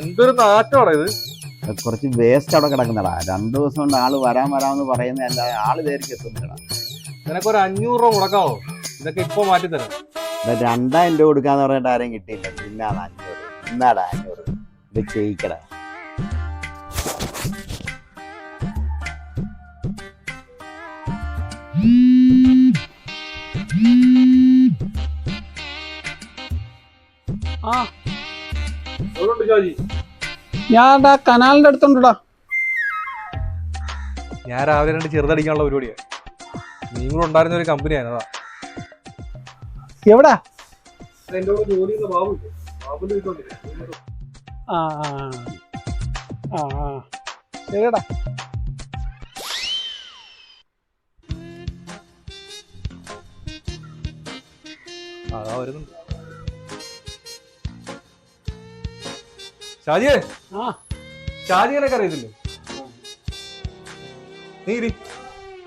എന്തൊരു നാറ്റമാണ് ഇത്? കുറച്ച് വേസ്റ്റ് അവിടെ കിടക്കുന്നടാ രണ്ടു ദിവസം കൊണ്ട് ആൾ വരാൻ വരാമെന്ന് പറയുന്നതല്ല ആൾ നേരിക്ക് എത്തുന്നില്ലടാ. നിനക്കൊരു അഞ്ഞൂറ് രൂപ മുടക്കാവോ? ഇതൊക്കെ ഇപ്പൊ മാറ്റി തരാം. ഇവിടെ രണ്ടായിരം രൂപ കൊടുക്കാന്ന് പറഞ്ഞിട്ട് ആരെയും കിട്ടിയില്ല. പിന്നാണ് അഞ്ഞൂറ്. ഇന്നാടാ അഞ്ഞൂറ്. ഇത് ചെയ്യിക്കടാ. ആ. ഞാൻ ആ കനാലിന്റെ അടുത്തുണ്ടടാ? ഞാൻ രാവിലെ രണ്ട് ചെറുതടിക്കാനുള്ള പരിപാടിയാണ് നീ കൂടെ ഉണ്ടായിരുന്ന ഒരു കമ്പനിയാണ് അതാ. എവിടാ? ആ ആ ആ ശരിയടാ. അതാ വരുന്നുണ്ട് ഷാജിയെ? ആ. അറിയത്തില്ലേ? നീ ഇരി.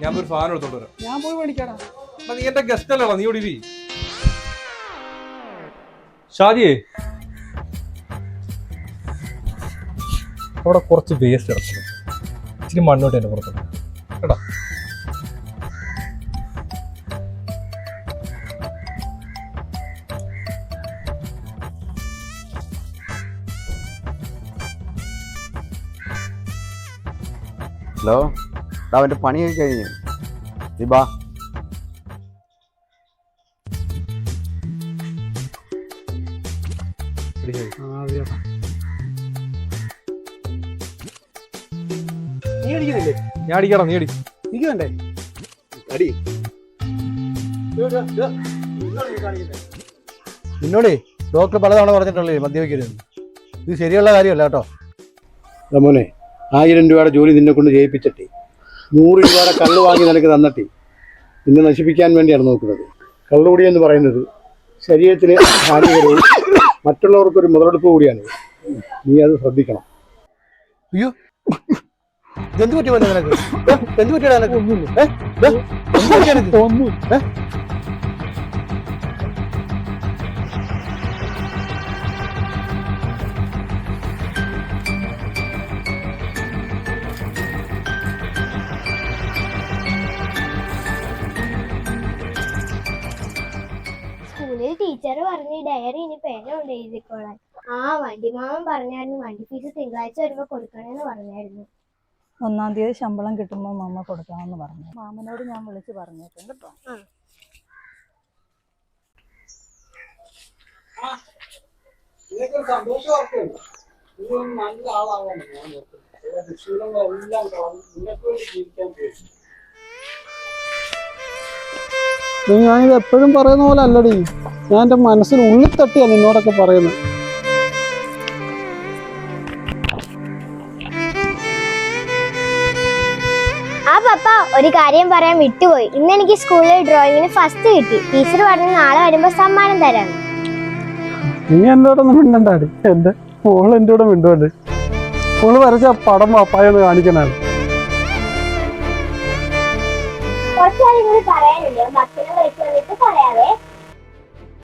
ഞാൻ ഒരു സാധനം എടുത്തോണ്ട് വരാം. ഞാൻ പോയി മേടിക്കാടാ. നീ എന്റെ ഗസ്റ്റ് അല്ലടാ നീ ഇവിടെ ഇരി. ഷാജിയെ. അവിടെ കുറച്ച് വേസ്റ്റ് ഇറക്കണം ഇച്ചിരി മണ്ണോട്ട് എന്റെ പുറത്തുണ്ട് ഹലോ? എടാ അവന്റെ പണിയൊക്കെ കഴിഞ്ഞു. നീ ബാ. നീ അടിക്കുന്നില്ലേ? ഞാൻ അടിക്കണം നീ അടി. എനിക്ക് വേണ്ടേ? അടി. നിന്നോടേ ഡോക്ടർ പലതവണ പറഞ്ഞിട്ടുള്ളേ മദ്യപിക്കരുത് ഇത് ശരിയുള്ള കാര്യമല്ല കേട്ടോ. മോനെ ആയിരം രൂപയുടെ ജോലി നിന്നെ കൊണ്ട് ചെയ്യിപ്പിച്ചിട്ടേ നൂറ് രൂപയുടെ കള്ള് വാങ്ങി നിനക്ക് തന്നിട്ടേ നിന്നെ നശിപ്പിക്കാൻ വേണ്ടിയാണ് നോക്കുന്നത്. കള്ളുകൂടി എന്ന് പറയുന്നത് ശരീരത്തിന് ഹാനികരവും മറ്റുള്ളവർക്കൊരു മുതലെടുപ്പ് കൂടിയാണ്. നീ അത് ശ്രദ്ധിക്കണം. അയ്യോ. എന്ത് പറ്റി നിനക്ക്? എന്ത് പറ്റിയാണ്? ടീച്ചർ പറഞ്ഞു ഡയറി ഇനി പേന കൊണ്ട് എഴുതിക്കോളാൻ. ആ വണ്ടി മാമൻ പറഞ്ഞായിരുന്നു വണ്ടി ഫീസ് തിങ്കളാഴ്ച വരുമ്പോ കൊടുക്കണെന്ന് പറഞ്ഞായിരുന്നു. ഒന്നാം തീയതി ശമ്പളം കിട്ടുമ്പോൾ മാമ കൊടുക്കാമെന്ന് പറഞ്ഞു. മാമനോട് ഞാൻ വിളിച്ച് പറഞ്ഞേക്കും കേട്ടോ. നല്ല ആളാവാൻ ഞാൻ ദുശീലങ്ങളെല്ലാം കാണും. നിങ്ങൾക്ക് ജീവിക്കാൻ പറ്റും ഞാനിത് എപ്പോഴും പറയുന്ന പോലെ അല്ലടി. ഞാൻ എന്റെ മനസ്സിൽ ഉള്ളിൽ തട്ടിയാ നിന്നോടൊക്കെ പറയുന്നത് ആ പപ്പ ഒരു കാര്യം പറയാൻ വിട്ടുപോയി. ഇന്ന് എനിക്ക് സ്കൂളിൽ ഡ്രോയിങ്ങിന് ഫസ്റ്റ് കിട്ടി. ടീച്ചർ പറഞ്ഞു നാളെ വരുമ്പോ സമ്മാനം തരാം നീ എന്നോടൊന്നും മിണ്ടണ്ടാടി എന്റെ മോൾ എന്റെ കൂടെ മിണ്ടുണ്ട്. മോൾ വരച്ച പടം പപ്പായൊന്ന് കാണിക്കണാണ്.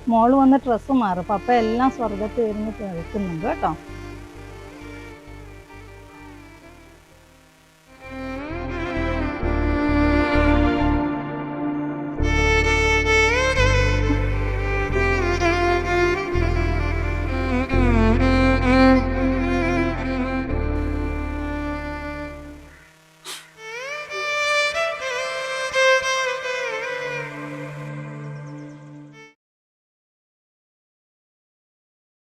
മോൾ വന്ന് ഡ്രസ്സ് മാറും. പപ്പ എല്ലാം സ്വർഗത്തിൽ ഇരുന്ന് കേൾക്കുന്നുണ്ട് കേട്ടോ.